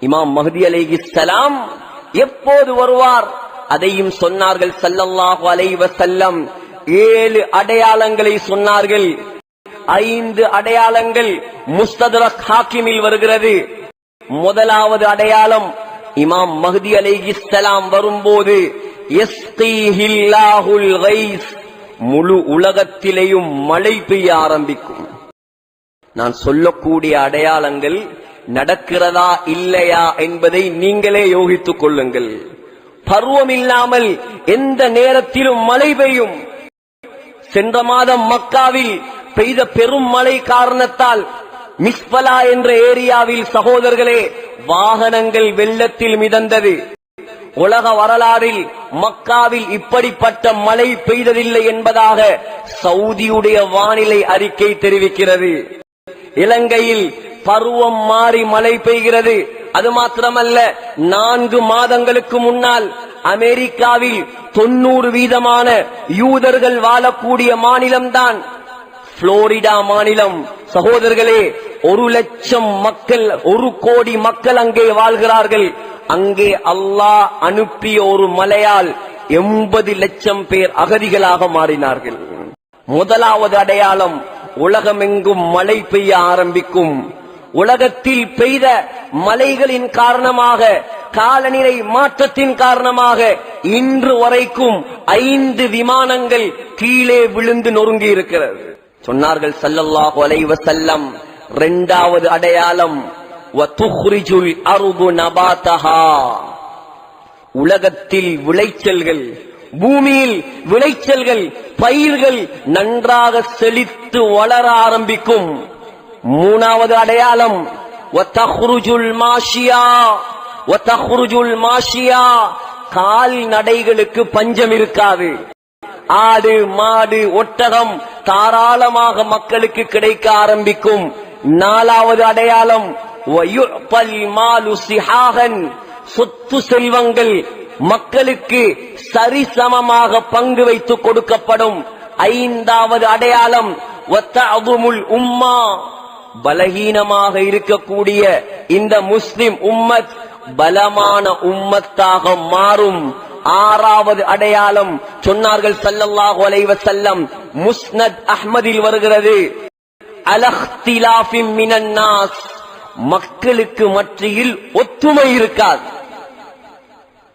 இமாம் மஹதி சலாம் எப்போது வருவார்? அதையும் சொன்னார்கள் சல்லல்லாஹு அலைவ செல்லம் ஏழு அடையாளங்களை சொன்னார்கள். ஐந்து அடையாளங்கள் முஸ்ததரக் ஹாக்கிமில் வருகிறது. முதலாவது அடையாளம் இமாம் மஹதி அலைஹிஸ்ஸலாம் வரும்போது முழு உலகத்திலேயும் மழை பெய்ய ஆரம்பிக்கும். நான் சொல்லக்கூடிய அடையாளங்கள் நடக்கிறதா இல்லையா என்பதை நீங்களே யோகித்துக் கொள்ளுங்கள். பருவம் இல்லாமல் எந்த நேரத்திலும் மழை பெய்யும். சென்ற மாதம் மக்காவில் பெய்த பெரும் மழை காரணத்தால் மிஸ்பலா என்ற ஏரியாவில் சகோதரர்களே வாகனங்கள் வெள்ளத்தில் மிதந்தது. உலக வரலாறில் மக்காவில் இப்படிப்பட்ட மழை பெய்ததில்லை என்பதாக சவுதியுடைய வானிலை அறிக்கை தெரிவிக்கிறது. இலங்கையில் பருவம் மாறி மழை பெய்கிறது. அது மாத்திரமல்ல நான்கு மாதங்களுக்கு முன்னால் அமெரிக்காவில் தொண்ணூறு வீதமான யூதர்கள் வாழக்கூடிய மாநிலம்தான் புளோரிடா மாநிலம். சகோதரர்களே ஒரு லட்சம் மக்கள் ஒரு கோடி மக்கள் அங்கே வாழ்கிறார்கள். அங்கே அல்லாஹ் அனுப்பிய ஒரு மலையால் எண்பது லட்சம் பேர் அகதிகளாக மாறினார்கள். முதலாவது அடையாளம் உலகமெங்கும் மழை பெய்ய ஆரம்பிக்கும். உலகத்தில் பெய்த மலைகளின் காரணமாக காலநிலை மாற்றத்தின் காரணமாக இன்று வரைக்கும் ஐந்து விமானங்கள் கீழே விழுந்து நொறுங்கி இருக்கிறது. சொன்னார்கள் சல்லல்லாஹு அலைவ செல்லம் இரண்டாவது அடையாளம் வதுஹ்ரிஜுல் அர்து நபாதஹா உலகத்தில் விளைச்சல்கள் பூமியில் விளைச்சல்கள் பயிர்கள் நன்றாக செழித்து வளர ஆரம்பிக்கும். மூணாவது அடையாளம் மாஷியா வதஹ்ருஜுல் மாஷியா. கால்நடைகளுக்கு பஞ்சம் இருக்காது. ஆடு மாடு ஒட்டகம் தாராளமாக மக்களுக்கு கிடைக்க ஆரம்பிக்கும். நாலாவது அடையாளம் சொத்து செல்வங்கள் மக்களுக்கு சரிசமமாக பங்கு வைத்து கொடுக்கப்படும். ஐந்தாவது அடையாளம் உம்மா. பலகீனமாக இருக்கக்கூடிய இந்த முஸ்லிம் உம்மத் பலமான உம்மத்தாக மாறும். ஆறாவது அடையாளம் சொன்னார்கள் சல்லல்லாஹு அலைவ செல்லம் முஸ்னத் அஹ்மதில் வருகிறது. அலஹ்திலாஃபின் மினன்னாஸ் மக்களுக்கு மத்தியில் ஒத்துமை இருக்காது.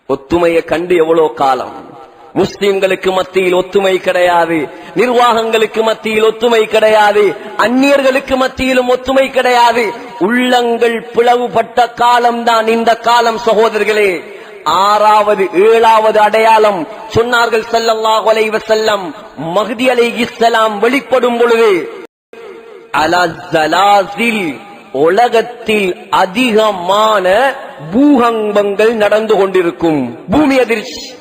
ஒத்துமையை கண்டு எவ்வளவு காலம்? முஸ்லிம்களுக்கு மத்தியில் ஒத்துமை கிடையாது நிர்வாகங்களுக்கு மத்தியில் ஒத்துமை கிடையாது அந்நியர்களுக்கு மத்தியிலும் ஒத்துமை கிடையாது. உள்ளங்கள் பிளவுபட்ட காலம்தான் இந்த காலம் சகோதரர்களே. ஆறாவது ஏழாவது அடையாளம் சொன்னார்கள் ஸல்லல்லாஹு செல்லம் வஸல்லம் அலை இஸ்லாம் வெளிப்படும் பொழுது அலா உலகத்தில் அதிகமான பூகம்பங்கள் நடந்து கொண்டிருக்கும். பூமி அதிர்ச்சி.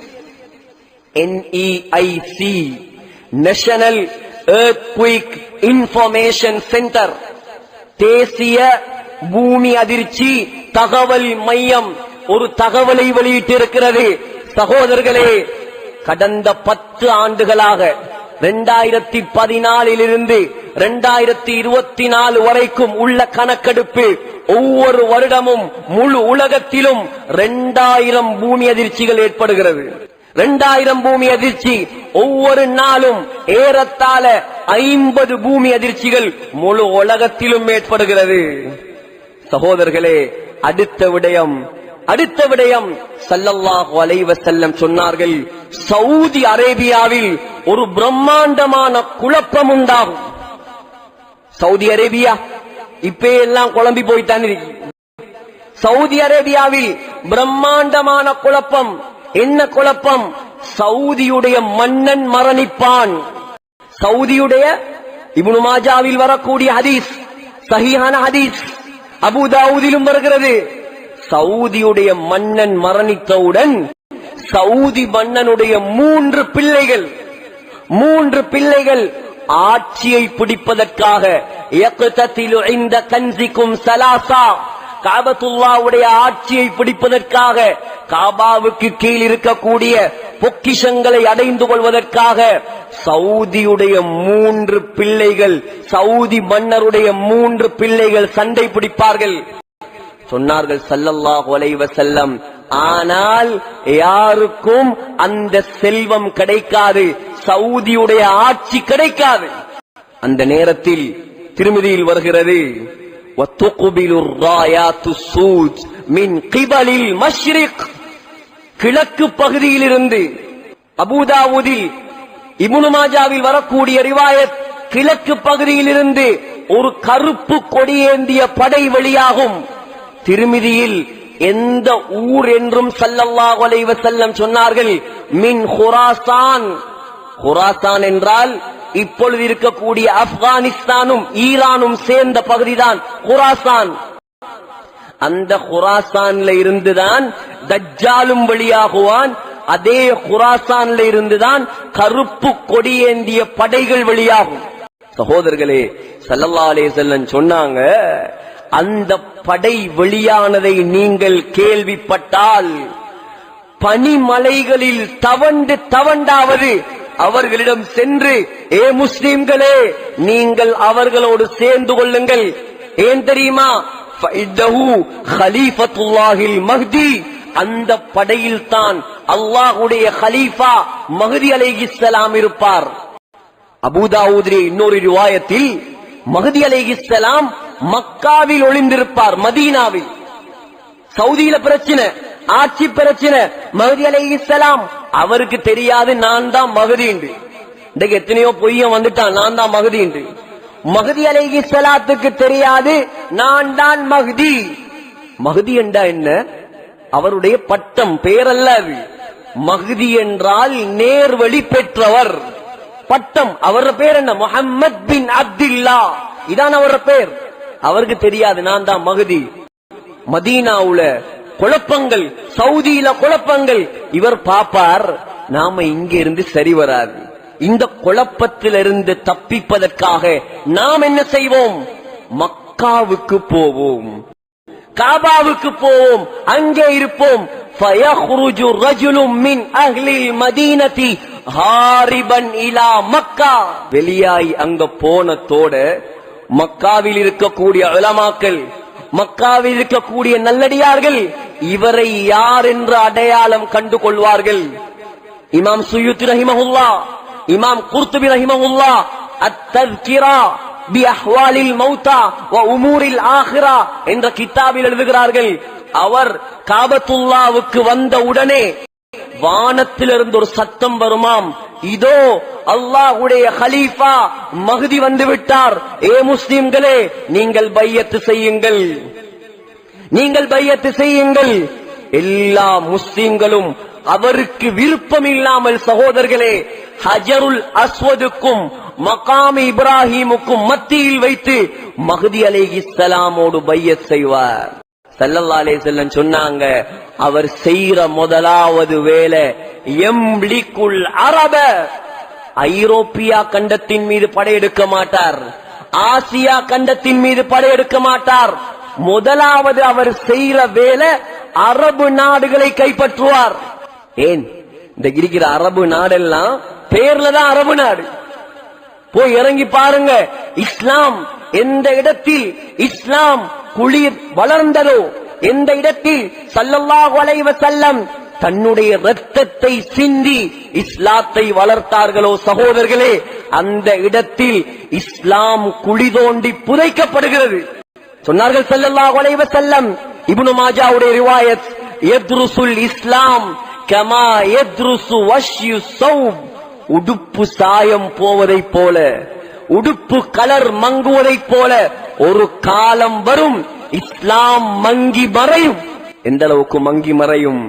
NEIC national earthquake information centre தேசிய பூமி அதிர்ச்சி தகவல் மையம். ஒரு தகவலை வெளியிட்டிருக்கிறது. சகோதரர்களே கடந்த பத்து ஆண்டுகளாக ரெண்டாயிரத்தி பதினாலிலிருந்து ரெண்டாயிரத்தி இருபத்தி நாலு வரைக்கும் உள்ள கணக்கெடுப்பு ஒவ்வொரு வருடமும் முழு உலகத்திலும் ரெண்டாயிரம் பூமி அதிர்ச்சிகள் ஏற்படுகிறது. ரெண்டாயிரம் பூமி அதிர்ச்சி ஒவ்வொரு நாளும் ஏறத்தாழ ஐம்பது பூமி அதிர்ச்சிகள் முழு உலகத்திலும் ஏற்படுகிறது. சகோதரர்களே அடுத்த விடயம் அடுத்த விடயம் சல்லல்லாஹு அலைஹி சொன்னார்கள் சவுதி அரேபியாவில் ஒரு பிரம்மாண்டமான குழப்பம் உண்டாகும். Saudi Arabia? இப்ப எல்லாம் குழம்பி போய்த்தான் இருக்கு சவுதி அரேபியாவில் பிரம்மாண்டமான குழப்பம் என்ன குழப்பம்? சவுதியுடைய மன்னன் மரணிப்பான். சவுதியுடைய இபுனு மாஜாவில் வரக்கூடிய ஹதீஸ் சஹீஹான ஹதீஸ் அபுதாவுதிலும் வருகிறது. சவுதியுடைய மன்னன் மரணித்தவுடன் சவுதி மன்னனுடைய மூன்று பிள்ளைகள் மூன்று பிள்ளைகள் ஆட்சியை பிடிப்பதற்காக இந்த கன்சிக்கும் சலாசா காபத்துல்லாவுடைய ஆட்சியை பிடிப்பதற்காக காபாவுக்கு கீழ் இருக்கக்கூடிய பொக்கிஷங்களை அடைந்து கொள்வதற்காக சவுதியுடைய மூன்று பிள்ளைகள் சவுதி மன்னருடைய மூன்று பிள்ளைகள் சண்டை பிடிப்பார்கள் சொன்னார்கள் ஸல்லல்லாஹு அலைஹி வஸல்லம் ஆனால் யாருக்கும் அந்த செல்வம் கிடைக்காது சவுதியுடைய ஆட்சி கிடைக்காது அந்த நேரத்தில் திருமதியில் வருகிறது وَتُقْبِلُ الرَّايَاتُ السُّودُ مِنْ قِبَلِ الْمَشْرِقِ கிழக்கு பகுதியிலிருந்து அபுதாவுதில் இமுனுமாஜாவில் வரக்கூடிய ரிவாயத் கிழக்கு பகுதியிலிருந்து ஒரு கருப்பு கொடியேந்திய படை வெளியாகும். திருமிதியில் எந்த ஊர் என்றும் ஸல்லல்லாஹு அலைஹி செல்லம் சொன்னார்கள். மின் ஹுராசான் ஹுராசான் என்றால் இப்பொழுது இருக்கக்கூடிய ஆப்கானிஸ்தானும் ஈரானும் சேர்ந்த பகுதிதான். ஹுராசான் அந்த குராசான்ல இருந்துதான் தஜ்ஜாலும் வெளியாகுவான். அதே குராசான்ல இருந்துதான் கருப்பு கொடியேந்திய படைகள் வெளியாகும். சகோதரர்களே சல்லல்லா செல்லன் சொன்னாங்க அந்த படை வெளியானதை நீங்கள் கேள்விப்பட்டால் பனிமலைகளில் தவண்டு தவண்டாவது அவர்களிடம் சென்று ஏ முஸ்லிம்களே நீங்கள் அவர்களோடு சேர்ந்து கொள்ளுங்கள். ஏன் தெரியுமா? மஹ்தி அந்த படையில் தான் அல்லாஹுடைய ஹலீஃபா மஹதி அலை இஸ்லாம் இருப்பார். அபுதாவுதிரி இன்னொரு ரிவாயத்தில் மஹதி அலை மக்காவில் ஒளிந்திருப்பார் மதீனாவில். சவுதியில பிரச்சனை ஆட்சி பிரச்சனை மகதி அலை அவருக்கு தெரியாது நான் தான் மகதி என்று இன்றைக்கு எத்தனையோ பொய்யம் வந்துட்டான் நான் தான் மகதி என்று மகதி சலாத்துக்கு தெரியாது நான் தான் மகதி. மகதி என்றா என்ன? அவருடைய பட்டம் பெயரல்ல அது. மகதி என்றால் நேர்வழி பெற்றவர். பட்டம் அவர பேர் என்ன? முஹம்மத் பின் அப்துல்லா. இதான் அவர பேர். அவருக்கு தெரியாது நான் தான் மகதி. மதீனாவுல குழப்பங்கள் சவுதியில குழப்பங்கள். இவர் பாப்பார் நாம இங்க இருந்து சரி வராது. இந்த குழப்பத்திலிருந்து தப்பிப்பதற்காக நாம் என்ன செய்வோம்? மக்காவுக்கு போவோம். காபாவுக்கு போவோம். அங்கே இருப்போம். வெளியாய் அங்க போனத்தோட மக்காவில் இருக்கக்கூடிய இளமாக்கள் மக்காவில் இருக்கக்கூடிய நல்லடியார்கள் இவரை யார் என்று அடையாளம் கண்டு கொள்வார்கள் இமாம் சுயுத் ரஹிமஹுல்லா இமாம் குர்துபி ரஹிமவுல்லா அத்தர்கிரா பி அஹ்வாலில் மௌதா வ உமூரில் ஆஹிரா என்ற கிதாபில் எழுதுகிறார்கள். அவர் காபத்துல்லாவுக்கு வந்த உடனே வானத்திலிருந்து ஒரு சத்தம் வருமாம். இதோ அல்லாஹ்வுடைய ஹலீஃபா மகுதி வந்து விட்டார். ஏ முஸ்லிம்களே நீங்கள் பையத்து செய்யுங்கள். நீங்கள் பையத்து செய்யுங்கள். எல்லா முஸ்லிம்களும் அவருக்கு விருப்பம் இல்லாமல் சகோதரர்களே ஹஜருல் அஸ்வதுக்கும் மகாமி இப்ராஹிமுக்கும் மத்தியில் வைத்து மகதி மஹதி இஸ்லாமோடு பையத் செய்வார். சல்லல்லா அலைஹிஸ்ஸல்லம் சொன்னாங்க அவர் செய்யற முதலாவது வேலை எம்லிக்குல் அரப. ஐரோப்பியா கண்டத்தின் மீது படையெடுக்க மாட்டார். ஆசியா கண்டத்தின் மீது படையெடுக்க மாட்டார். முதலாவது அவர் செய்யற வேலை அரபு நாடுகளை கைப்பற்றுவார். ஏன்? இந்த இருக்கிற அரபு நாடெல்லாம் பேர்ல தான் அரபு நாடு. போய் இறங்கி பாருங்க இஸ்லாம் எந்த இடத்தில் இஸ்லாம் குளிர் வளர்ந்ததோ எந்த இடத்தில் சல்லல்லாஹு வளைவ செல்லம் தன்னுடைய ரத்தத்தை சிந்தி இஸ்லாத்தை வளர்த்தார்களோ சகோதரர்களே அந்த இடத்தில் இஸ்லாம் குழி தோண்டி புதைக்கப்படுகிறது. சொன்னார்கள் செல்லல்லா அலைஹி செல்லம் இபுனு மாஜாவுடைய ரிவாயத் எத்ருசுல் இஸ்லாம் கமா எத்ருசு வஷ்யு ஸௌப் உடுப்பு சாயம் போவதைப் போல உடுப்பு கலர் மங்குவதைப் போல ஒரு காலம் வரும் இஸ்லாம் மங்கி மறையும். எந்த அளவுக்கு மங்கி மறையும்?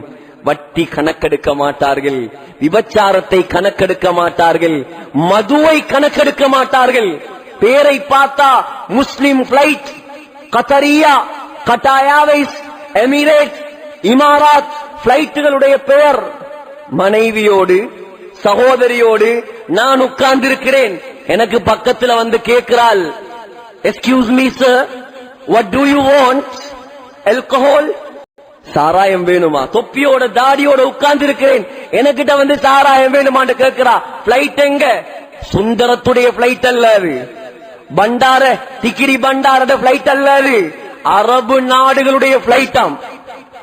வட்டி கணக்கெடுக்க மாட்டார்கள் விபச்சாரத்தை கணக்கெடுக்க மாட்டார்கள் மதுவை கணக்கெடுக்க மாட்டார்கள். பேரை பார்த்தா முஸ்லிம் பிளைட் கத்தரியா கட்டாயாவை எமிரேட் இமாராத் பிளைட்டுகளுடைய பெயர். மனைவியோடு சகோதரியோடு நான் உட்கார்ந்திருக்கிறேன். எனக்கு பக்கத்துல வந்து கேட்கிறாள் excuse me sir what do you want alcohol? சாராயம் வேணுமா? தொப்பியோட தாடியோட உட்கார்ந்து இருக்கிறேன் எனக்கிட்ட வந்து சாராயம் வேணுமான்னு கேட்கிறா. பிளைட் எங்க? சுந்தரத்துடைய பிளைட் அல்ல அது. பண்டார திக்கிரி பண்டாரோட பிளைட் அல்ல அது. அரபு நாடுகளுடைய பிளைட்டாம்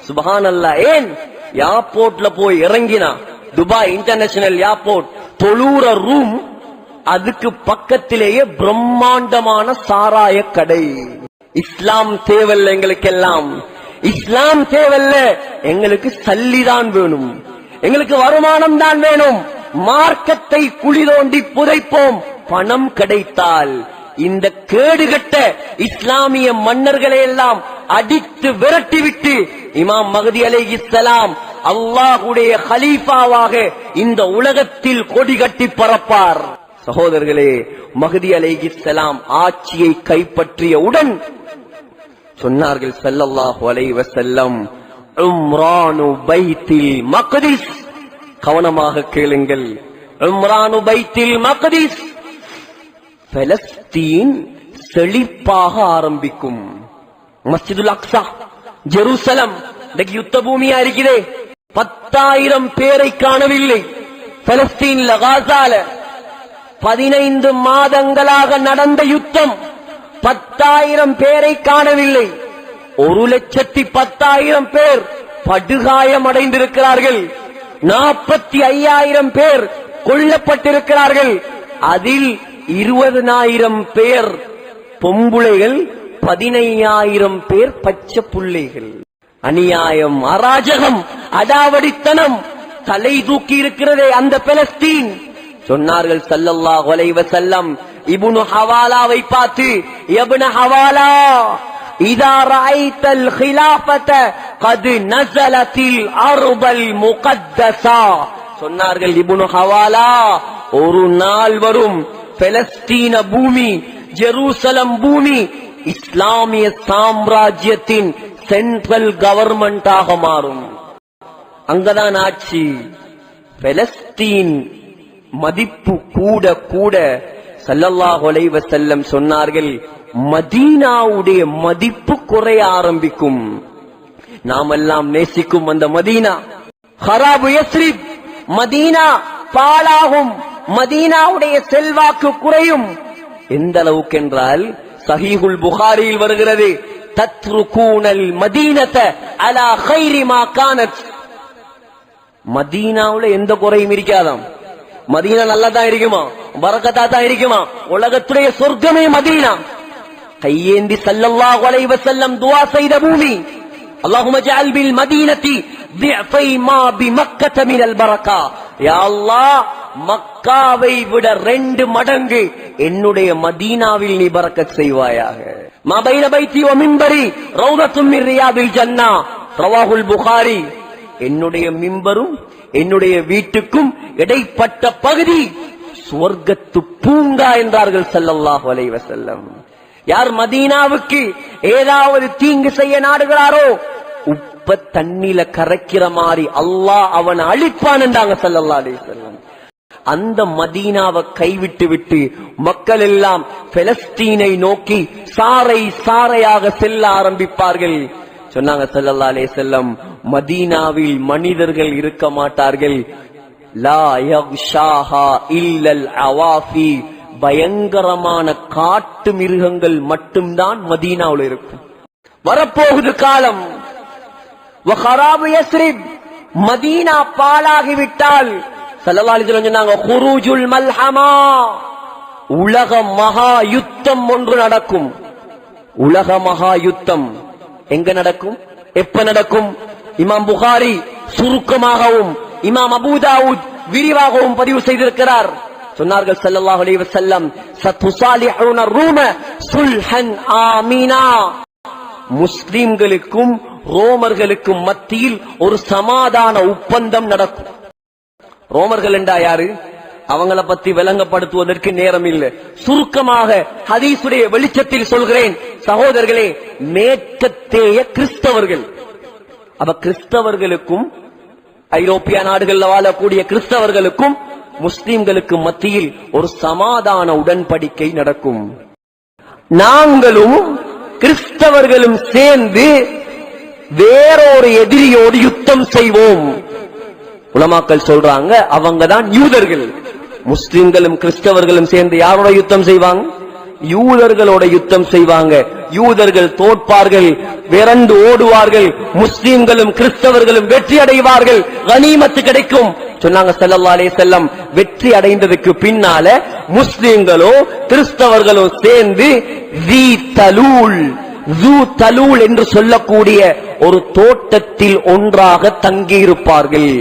சுபஹானல்லா. ஏன்? ஏர்போர்ட்ல போய் இறங்கினா. துபாய் இன்டர்நேஷனல் ஏர்போர்ட் தொழூர ரூம் அதுக்கு பக்கத்திலேயே பிரம்மாண்டமான சாராய கடை. இஸ்லாம் தேவல்ல எங்களுக்கெல்லாம். இஸ்லாம் தேவல்ல எங்களுக்கு சல்லிதான் வேணும். எங்களுக்கு வருமானம் தான் வேணும். மார்க்கத்தை குழி தோண்டி புதைப்போம். பணம் கிடைத்தால். இந்த கேடுகட்ட இஸ்லாமிய மன்னர்களை எல்லாம் அடித்து விரட்டிவிட்டு இமாம் மகதி அலை இஸ்லாம் அல்லாஹுடைய ஹலீஃபாவாக இந்த உலகத்தில் கொடி கட்டி பறப்பார். சகோதரர்களே மகதி அலை இஸ்லாம் ஆட்சியை கைப்பற்றியவுடன் சொன்னார்கள் செல்லல்லாஹு அலை வசல்லம் உம்ரானு பைத்தில் மக்திஸ். கவனமாக கேளுங்கள் உம்ரானு பைத்தில் மக்திஸ் பலஸ்தீன் செழிப்பாக ஆரம்பிக்கும். மஸ்ஜிதுல் அக்சா ஜெருசலம் இன்னைக்கு யுத்த பூமியா இருக்குதே. பத்தாயிரம் பேரை காணவில்லை. பலஸ்தீன்ல காசால. பதினைந்து மாதங்களாக நடந்த யுத்தம். பத்தாயிரம் பேரை காணவில்லை. ஒரு லட்சத்தி பத்தாயிரம் பேர் படுகாயம் அடைந்திருக்கிறார்கள். நாற்பத்தி ஐயாயிரம் பேர் கொல்லப்பட்டிருக்கிறார்கள். அதில் இருபதனாயிரம் பேர் பொம்புளைகள் பதினையாயிரம் பேர் பச்சை புள்ளைகள். அநியாயம் அராஜகம் அடாவடித்தனம். தலை தூக்கி இருக்கிறதே அந்த பெலஸ்தீன். சொன்னார்கள் சல்லல்லா ஒலைவ செல்லம் இபுனு ஹவாலாவை பார்த்து எபுன ஹவாலா இதா ராய்த்தல் ஹிலாபத்த கது நசலத்தில் அருபல் முகத்தசா சொன்னார்கள் இபுனு ஹவாலா ஒரு நாள் வரும் பெலஸ்தீன பூமி ஜெருசலம் பூமி இஸ்லாமிய சாம்ராஜ்யத்தின் சென்ட்ரல் கவர்மெண்டாக மாறும். அங்கதான் ஆட்சி. பெலஸ்தீன் மதிப்பு கூட கூட ஸல்லல்லாஹு அலைஹி செல்லம் சொன்னார்கள் மதீனாவுடைய மதிப்பு குறைய ஆரம்பிக்கும். நாமெல்லாம் நேசிக்கும் அந்த மதீனா. ஹராபு யஸ்ரிப் மதீனா பாழாகும். மதீனாவுடைய செல்வாக்கு குறையும். எந்த அளவுக்கு என்றால் சஹீஹுல் புகாரியில் வருகிறது. தத்ருகூனல் மதீனத அலா கைரி மா கானத் மதீனாவுல எந்த குறையும் இருக்காதாம் மதீனா நல்லா தான் இருக்குமா வரக்கத்தா தான் இருக்குமா உலகத்துடைய சொர்க்கமே மதீனா கையேந்தி சல்லல்லாஹு அலைஹி வஸல்லம் துஆ செய்த பூமி اللهم اجعل بالمدينة ضعفي ما بمكة من البركة يا الله மக்காவை விட ரெண்டு மடங்கு என்னுடைய மதீனாவில் நீ பறக்கத் செய்வாயாக மபைன பைத்தி வ மிம்பரி ரௌதத்தும் மின் ஜன்னா ரவாஹுல் புகாரி என்னுடைய மிம்பரும் என்னுடைய வீட்டுக்கும் இடைப்பட்ட பகுதி சுவர்க்கத்து பூங்கா என்றார்கள் ஸல்லல்லாஹு அலைஹி செல்லம் யார் மதீனாவுக்கு ஏதாவது தீங்கு செய்ய நாடுகிறாரோ உப்ப தண்ணில கரைக்கிற மாதிரி அல்லாஹ் அவன் அழிப்பான் என்றாங்க ஸல்லல்லாஹு அலைவ செல்லம் அந்த மதீனாவை கைவிட்டு விட்டு மக்கள் எல்லாம் பெலஸ்தீனை நோக்கி சாறை சாறையாக செல்ல ஆரம்பிப்பார்கள். சொன்னாங்க ஸல்லல்லாஹு செல்லம் மதீனாவில் மனிதர்கள் இருக்க மாட்டார்கள். இல்லல் அவாஃபி. பயங்கரமான காட்டு மிருகங்கள் மட்டும்தான் மதீனாவில் இருக்கும். வரப்போகுது காலம். மதீனா பாலாகிவிட்டால் ஸல்லல்லாஹு சொன்னாங்க குரூஜுல் மல்ஹமா. உலக மகா யுத்தம் ஒன்று நடக்கும். உலக மகா யுத்தம் எங்க நடக்கும்? எப்ப நடக்கும்? இமாம் புகாரி சுருக்கமாகவும் இமாம் அபுதாவுத் விரிவாகவும் பதிவு செய்திருக்கிறார். சொன்னார்கள் சல்லல்லாஹு அலைஹி வஸல்லம் சத்துசாலிஹூன ரூம சுல்ஹன் ஆமீனா. முஸ்லிம்களுக்கும் ரோமர்களுக்கும் மத்தியில் ஒரு சமாதான ஒப்பந்தம் நடக்கும். ரோமர்கள் என்றா யாரு? அவங்கள பத்தி விளங்கப்படுத்துவதற்கு நேரம் இல்லை. சுருக்கமாக ஹதீசுடைய வெளிச்சத்தில் சொல்கிறேன். சகோதரர்களே மேற்கத்தேய கிறிஸ்தவர்கள். அப்ப கிறிஸ்தவர்களுக்கும் ஐரோப்பிய நாடுகளில் வாழக்கூடிய கிறிஸ்தவர்களுக்கும் முஸ்லிம்களுக்கு மத்தியில் ஒரு சமாதான உடன்படிக்கை நடக்கும். நாங்களும் கிறிஸ்தவர்களும் சேர்ந்து வேறொரு எதிரியோடு யுத்தம் செய்வோம். உலமாக்கள் சொல்றாங்க அவங்க தான் யூதர்கள். முஸ்லிம்களும் கிறிஸ்தவர்களும் சேர்ந்து யாரோட யுத்தம் செய்வாங்க? யூதர்களோட யுத்தம் செய்வாங்க. யூதர்கள் தோற்பார்கள் விரண்டு ஓடுவார்கள் முஸ்லிம்களும் கிறிஸ்தவர்களும் வெற்றி அடைவார்கள். கனிமத்து கிடைக்கும். சொன்னாங்க செல்லல்லா அலே செல்லம் வெற்றி அடைந்ததுக்கு பின்னால முஸ்லிம்களோ கிறிஸ்தவர்களோ சேர்ந்து ஜீ தலூல் ஜூ தலூல் என்று சொல்லக்கூடிய ஒரு தோட்டத்தில் ஒன்றாக தங்கியிருப்பார்கள்.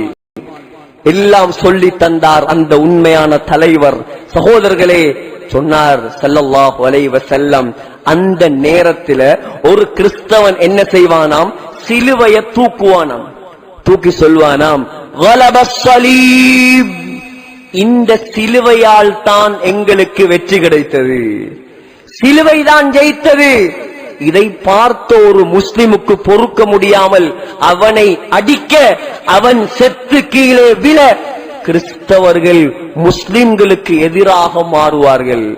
எல்லாம் சொல்லி தந்தார் அந்த உண்மையான தலைவர். சகோதரர்களே சொன்னார் ஸல்லல்லாஹு வலைவ செல்லம் அந்த நேரத்துல ஒரு கிறிஸ்தவன் என்ன செய்வானாம்? சிலுவைய தூக்குவானாம். தூக்கி சொல்வானாம் இந்த சிலுவையால் தான் எங்களுக்கு வெற்றி கிடைத்தது. சிலுவைதான் ஜெயித்தது. இதை பார்த்த ஒரு முஸ்லிமுக்கு பொறுக்க முடியாமல் அவனை அடிக்க அவன் செத்து கீழே விழ கிறிஸ்தவர்கள் முஸ்லிம்களுக்கு எதிராக மாறுவார்கள்.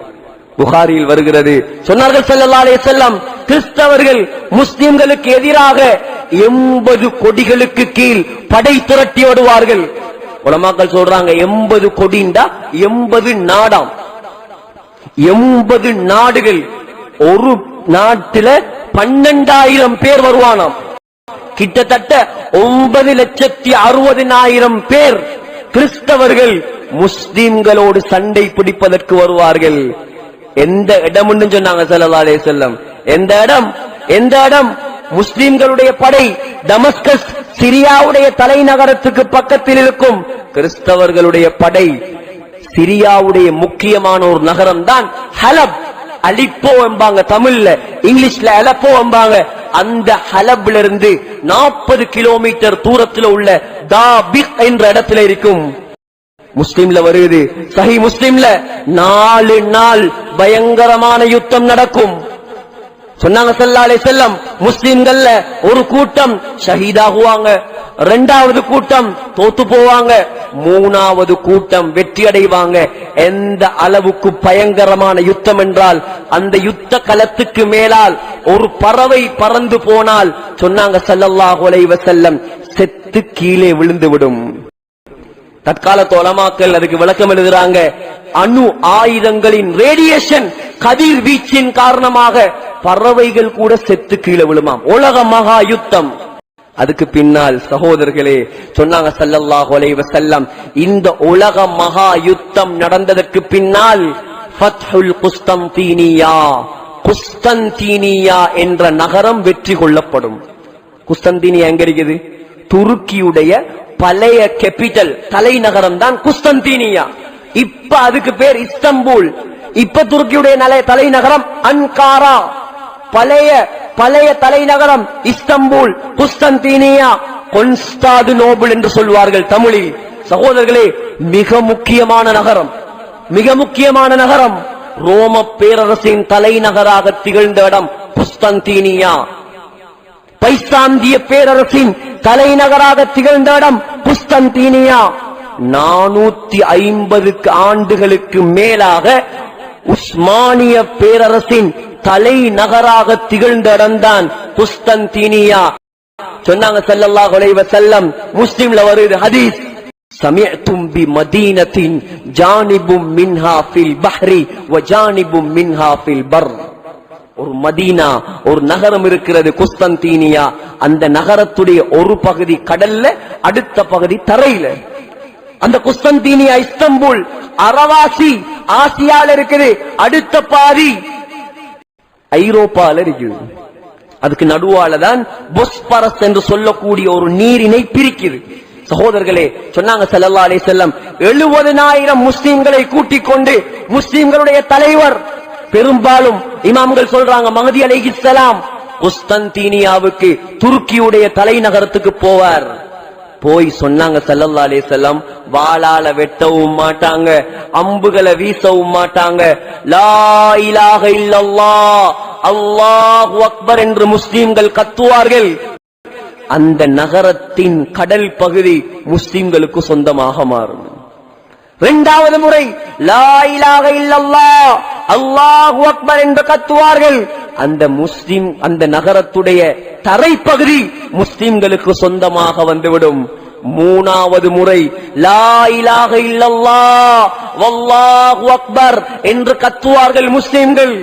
புகாரியில் வருகிறது. சொன்னார்கள் ஸல்லல்லாஹு செல்லம் கிறிஸ்தவர்கள் முஸ்லிம்களுக்கு எதிராக எண்பது கொடிகளுக்கு கீழ் படை திரட்டி வருவார்கள் உலமாக்கள் சொல்றாங்க எண்பது கொடிண்டா? எண்பது நாடாம். எண்பது நாடுகள். ஒரு நாட்டில பன்னெண்டாயிரம் பேர் வருவானாம். கிட்டத்தட்ட ஒன்பது லட்சத்தி அறுபதினாயிரம் பேர் கிறிஸ்தவர்கள் முஸ்லிம்களோடு சண்டை பிடிப்பதற்கு வருவார்கள். எந்த இடம்னு சொன்னாங்க ஸல்லல்லாஹு அலைஹி எந்த இடம்? எந்த இடம்? முஸ்லிம்களுடைய படை டமஸ்கஸ் சிரியாவுடைய தலைநகரத்துக்கு பக்கத்தில் இருக்கும் கிறிஸ்தவர்களுடைய படை சிரியாவுடைய முக்கியமான ஒரு நகரம் தான் ஹலப். அழிப்போம் என்பாங்க தமிழ்ல இங்கிலீஷ்ல அலப்போ என்பாங்க. அந்த ஹலப்ல இருந்து நாற்பது கிலோமீட்டர் தூரத்தில் உள்ள தாபிக் என்ற இடத்துல இருக்கும். முஸ்லிம்ல வருது. சஹி முஸ்லிம்ல நாலு நாள் பயங்கரமான யுத்தம் நடக்கும். சொன்னாங்க ஸல்லல்லாஹு செல்லம் முஸ்லிம்கள்ல ஒரு கூட்டம் ஷஹீதாகுவாங்க. ரெண்டாவது கூட்டம் தோத்து போவாங்க. மூணாவது கூட்டம் வெற்றி அடைவாங்க. எந்த அளவுக்கு பயங்கரமான யுத்தம் என்றால் அந்த யுத்த களத்துக்கு மேலால் ஒரு பறவை பறந்து போனால் சொன்னாங்க ஸல்லல்லாஹு கொலைவ செல்லம் செத்து கீழே விழுந்து விடும் தற்கால தொலமாக்கள் அதுக்கு விளக்கம் எழுதுறாங்க. அணு ஆயுதங்களின் ரேடியேஷன் கதிர் வீச்சின் காரணமாக பறவைகள் கூட செத்து கீழே விழுமாம். உலக மகா யுத்தம். அதுக்கு பின்னால் சகோதரர்களே சொன்னாங்க ஸல்லல்லாஹு அலைஹி செல்லம் இந்த உலக மகா யுத்தம் நடந்ததற்கு பின்னால் ஃபத்ஹுல் குஸ்தந்தீனியா குஸ்தந்தீனியா என்ற நகரம் வெற்றி கொள்ளப்படும். குஸ்தந்தீனியா எங்க இருக்குது? துருக்கியுடைய பழைய கேபிட்டல் தலைநகரம் தான் குஸ்தந்தீனியா. இப்ப அதுக்கு பேர் இஸ்தம்பூல். இப்ப துருக்கியுடைய தலைநகரம் அன்காரா. பழைய பழைய தலைநகரம் இஸ்தம்பூல் குஸ்தந்தீனியா கொன்ஸ்டாது நோபுல் என்று சொல்வார்கள் தமிழில். சகோதரர்களே மிக முக்கியமான நகரம். மிக முக்கியமான நகரம். ரோம பேரரசின் தலைநகராக திகழ்ந்த இடம் புஸ்தந்தீனியா பைசாந்திய பேரரசின் தலைநகராக திகழ்ந்த இடம் புஸ்தந்தீனியா நானூத்தி ஐம்பதுக்கு ஆண்டுகளுக்கு மேலாக உஸ்மானிய பேரரசின் தலைநகராக திகழ்ந்த இடம்தான் குஸ்தந்தீனியா. சொன்னாங்க ஸல்லல்லாஹு குலைவ செல்லம் முஸ்லிம்ல வருது ஹதீஸ். சமிஅத்தும் பி மதீனத்தின் ஜானிபும் மின்ஹா ஃபில் பஹ்ரி வ ஜானிபும் மின்ஹா ஃபில் பர். ஒரு மதீனா ஒரு நகரம் இருக்கிறது குஸ்தந்தீனியா. அந்த நகரத்துடைய ஒரு பகுதி கடல்ல அடுத்த பகுதி தரையில. அந்த குஸ்தந்தீனியா இஸ்தம்புல் அரவாசி ஆசியால இருக்குது. அடுத்த பாதி ஐரோப்பால இருக்குது. அதுக்கு நடுவால தான் பொஸ்பரஸ் என்று சொல்லக்கூடிய ஒரு நீரினை பிரிக்குது. சகோதரர்களே சொன்னாங்க ஸல்லல்லாஹு அலைஹி வஸல்லம் 70000 கூட்டிக் கொண்டு முஸ்லீம்களுடைய தலைவர் பெரும்பாலும் இமாம்கள் சொல்றாங்க மகதி அலைஹிஸ்ஸலாம் குஸ்தந்தீனியாவுக்கு துருக்கியுடைய தலைநகரத்துக்கு போவார். போய் சொன்னாங்க ஸல்லல்லாஹு அலே செல்லம் வாளால வெட்டவும் மாட்டாங்க அம்புகளை வீசவும் மாட்டாங்க. லா இலாஹ இல்லல்லாஹ் அல்லாஹு அக்பர் என்று முஸ்லிம்கள் கத்துவார்கள். அந்த நகரத்தின் கடல் பகுதி முஸ்லிம்களுக்கு சொந்தமாக மாறும். இரண்டாவது முறை லா இலாக இல்லல்லா அல்லாஹு அக்பர் என்று கத்துவார்கள். அந்த முஸ்லிம் அந்த நகரத்துடைய தரைப்பகுதி முஸ்லிம்களுக்கு சொந்தமாக வந்துவிடும். மூணாவது முறை லா இலாக இல்லல்லா வல்லாஹு அக்பர் என்று கத்துவார்கள் முஸ்லிம்கள்.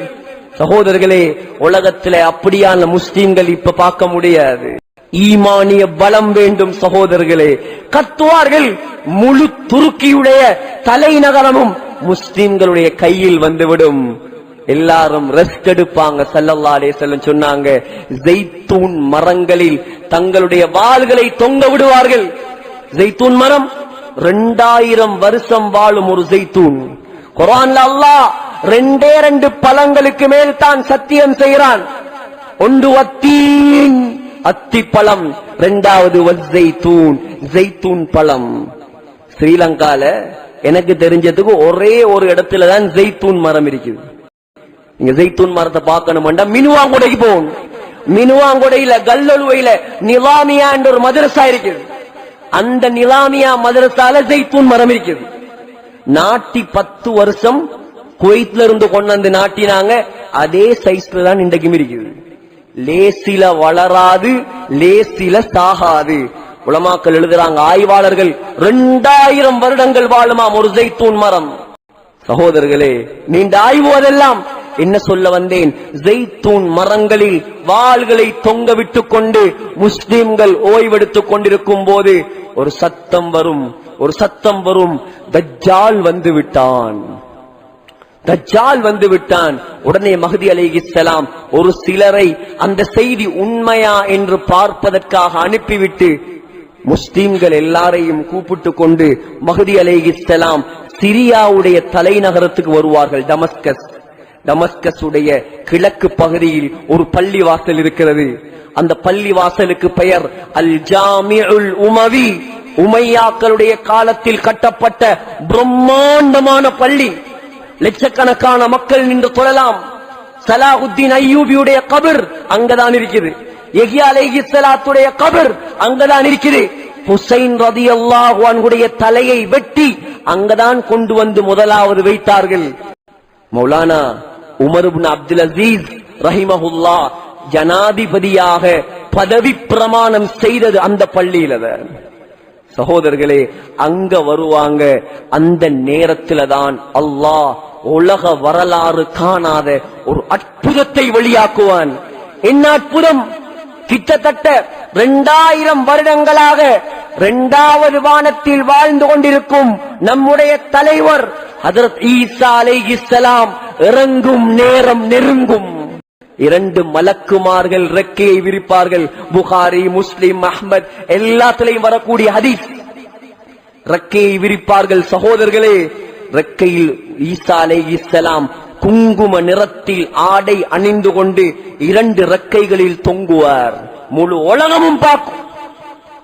சகோதரர்களே உலகத்திலே அப்படியான முஸ்லிம்கள் இப்ப பார்க்க முடியாது. ஈமானிய பலம் வேண்டும் சகோதரர்களே. கத்துவார்கள் முழு துருக்கியுடைய தலைநகரமும் முஸ்லிம்களுடைய கையில் வந்துவிடும். எல்லாரும் ரெஸ்ட் எடுப்பாங்க. சல்லல்லா அலைஹிஸ்ஸலாம் சொன்னாங்க ஜெய்தூன் மரங்களில் தங்களுடைய வாள்களை தொங்க விடுவார்கள். ஜெய்தூன் மரம் ரெண்டாயிரம் வருஷம் வாழும் ஒரு ஜெய்தூன் குரான்ல அல்லாஹ் ரெண்டே ரெண்டு பழங்களுக்கு மேல் தான் சத்தியம் செய்கிறான். ஒன்று வத்தீன் அத்தி பழம் ரெண்டாவது ஜெய்தூன் ஜெய்தூன் பழம். ஸ்ரீலங்கால எனக்கு தெரிஞ்சதுக்கு ஒரே ஒரு இடத்துல தான் ஜெய்தூன் மரம் இருக்குது. நீங்க ஜெய்தூன் மரத்தை பார்க்கணும்டா மினுவாங்குடைக்கு போகணும். மினுவாங்குடையில கல்லொழுவையில நிலாமியா என்ற ஒரு மதரசா இருக்குது. அந்த நிலாமியா மதரசால ஜெய்தூன் மரம் இருக்குது. நாட்டி பத்து வருஷம் குவைத்ல இருந்து கொண்டு வந்து நாட்டினாங்க. அதே சைஸ்ல தான் இன்றைக்கும் இருக்குது. லேசில வளராது லேசில சாகாது. உலமாக்கள் எழுதுறாங்க ஆய்வாளர்கள் ரெண்டாயிரம் வருடங்கள் வாழுமாம் ஒரு ஜெய்தூன் மரம். சகோதரர்களே நீண்ட ஆய்வு அதெல்லாம். என்ன சொல்ல வந்தேன்? ஜெய்தூன் மரங்களில் வாள்களை தொங்க விட்டுக் கொண்டு முஸ்லிம்கள் ஓய்வெடுத்துக் கொண்டிருக்கும் போது ஒரு சத்தம் வரும் ஒரு சத்தம் வரும். தஜ்ஜால் வந்து விட்டான். தஜ்ஜால் வந்து விட்டான். உடனே மஹதி அலைஹிஸ்ஸலாம் ஒரு சிலரை அந்த செய்தி உண்மையா என்று பார்ப்பதற்காக அனுப்பிவிட்டு முஸ்லீம்கள் எல்லாரையும் கூப்பிட்டு கொண்டு மகதி அலைஹிஸ்ஸலாம் சிரியாவுடைய தலைநகரத்துக்கு வருவார்கள் டமஸ்கஸ். டமஸ்கஸ் உடைய கிழக்கு பகுதியில் ஒரு பள்ளி வாசல் இருக்கிறது. அந்த பள்ளி வாசலுக்கு பெயர் அல் ஜாமிஉல் உமவி. உமையாக்களுடைய காலத்தில் கட்டப்பட்ட பிரம்மாண்டமான பள்ளி. லட்சக்கணக்கான மக்கள் நின்று தொழலாம். சலாஹுத்தீன் ஐயூபியுடைய கபிர் அங்கதான் இருக்குது. எஹியா கபிர் அங்கதான் இருக்குது. ஹுசைன் ரதி அல்லாஹுடைய தலையை வெட்டி அங்கதான் கொண்டு வந்து முதலாவது வைத்தார்கள். மௌலானா உமர் அப்துல் அசீஸ் ரஹிமஹுல்லா ஜனாதிபதியாக பதவி பிரமாணம் செய்தது அந்த பள்ளியில சகோதரர்களே அங்க வருவாங்க அந்த நேரத்துல தான் அல்லாஹ் உலக வரலாறு காணாத ஒரு அற்புதத்தை வெளியாக்குவான். என்ன அற்புதம் கிட்டத்தட்ட இரண்டாயிரம் வருடங்களாக இரண்டாவது வானத்தில் வாழ்ந்து கொண்டிருக்கும் நம்முடைய தலைவர் ஹதரத் ஈசா அலைஹிஸ்ஸலாம் இறங்கும் நேரம் நெருங்கும். இரண்டு மலக்குமார்கள் ரெக்கையை விரிப்பார்கள். புகாரி முஸ்லிம் அஹ்மத் எல்லாத்திலையும் வரக்கூடிய ஹதீஸ். ரெக்கையை விரிப்பார்கள் சகோதரர்களே. ரெக்கையில் ஈசா அலைஹிஸ்ஸலாம் குங்கும நிறத்தில் ஆடை அணிந்து கொண்டு இரண்டு ரெக்கைகளில் தொங்குவார். முழு உலகமும் பார்க்கும்.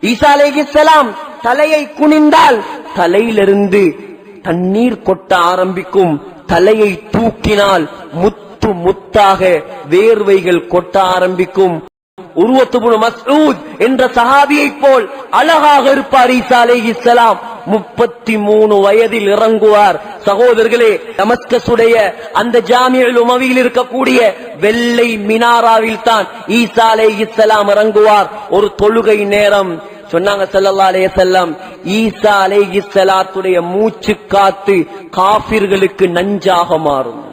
ஈசா அலைஹிஸ்ஸலாம் தலையை குனிந்தால் தலையிலிருந்து தண்ணீர் கொட்ட ஆரம்பிக்கும். தலையை தூக்கினால் முத்து முத்தாக வேர்வைகள் கொட்ட ஆரம்பிக்கும். உருவத்துபுன் மசூத் என்ற சஹாபியை போல் அழகாக இருப்பார் ஈசா அலைஹிஸ்ஸலாம் முப்பத்தி மூணு வயதில் இறங்குவார். சகோதரர்களே டமஸ்கஸுடைய அந்த ஜாமியல் உமவியில் இருக்கக்கூடிய வெள்ளை மினாராவில் தான் ஈசா அலைஹிஸ்ஸலாம் இறங்குவார். ஒரு தொழுகை நேரம் சொன்னாங்க செல்லல்லா அலைய செல்லம் ஈசா அலைஹிஸ்ஸலாத்துடைய மூச்சு காத்து காபிர்களுக்கு நஞ்சாக மாறும்.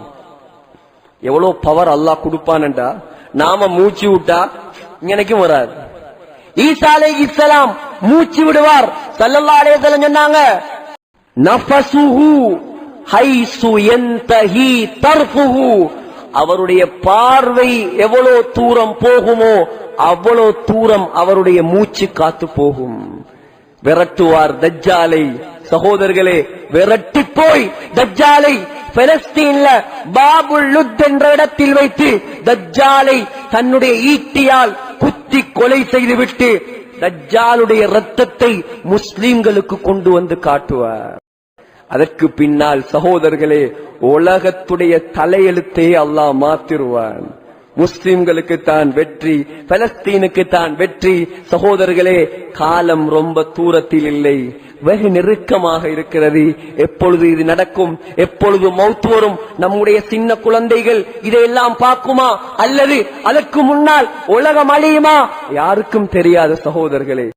எவ்வளவு பவர் அல்லாஹ் கொடுப்பான்டா நாம மூச்சு விட்டா இங்கனைக்கும் வராது. ஈசா அலைஹிஸ்ஸலாம் மூச்சு விடுவார். செல்லல்லா அலைய செல்லம் சொன்னாங்க நஃபசுஹு ஹைசு யன்தஹி தர்ஃபுஹு. அவருடைய பார்வை எவ்வளவு தூரம் போகுமோ அவ்வளவு தூரம் அவருடைய மூச்சு காத்து போகும். விரட்டுவார் தஜ்ஜாலை. சகோதரர்களே விரட்டி போய் தஜ்ஜாலை பெலஸ்தீன்ல பாபுல் லுத் என்ற இடத்தில் வைத்து தஜ்ஜாலை தன்னுடைய ஈட்டியால் குத்தி கொலை செய்துவிட்டு தஜ்ஜாலுடைய ரத்தத்தை முஸ்லிம்களுக்கு கொண்டு வந்து காட்டுவார். அதற்கு பின்னால் சகோதரர்களே உலகத்துடைய தலையெழுத்தையே அல்லாஹ் மாத்திருவான். முஸ்லிம்களுக்கு தான் வெற்றி பலஸ்தீனுக்கு தான் வெற்றி. சகோதரர்களே காலம் ரொம்ப தூரத்தில் இல்லை. வெகு நெருக்கமாக இருக்கிறது. எப்பொழுது இது நடக்கும்? எப்பொழுது மௌத்து வரும்? நம்முடைய சின்ன குழந்தைகள் இதையெல்லாம் பார்க்குமா? அல்லது அதற்கு முன்னால் உலகம் அழியுமா? யாருக்கும் தெரியாத சகோதரர்களே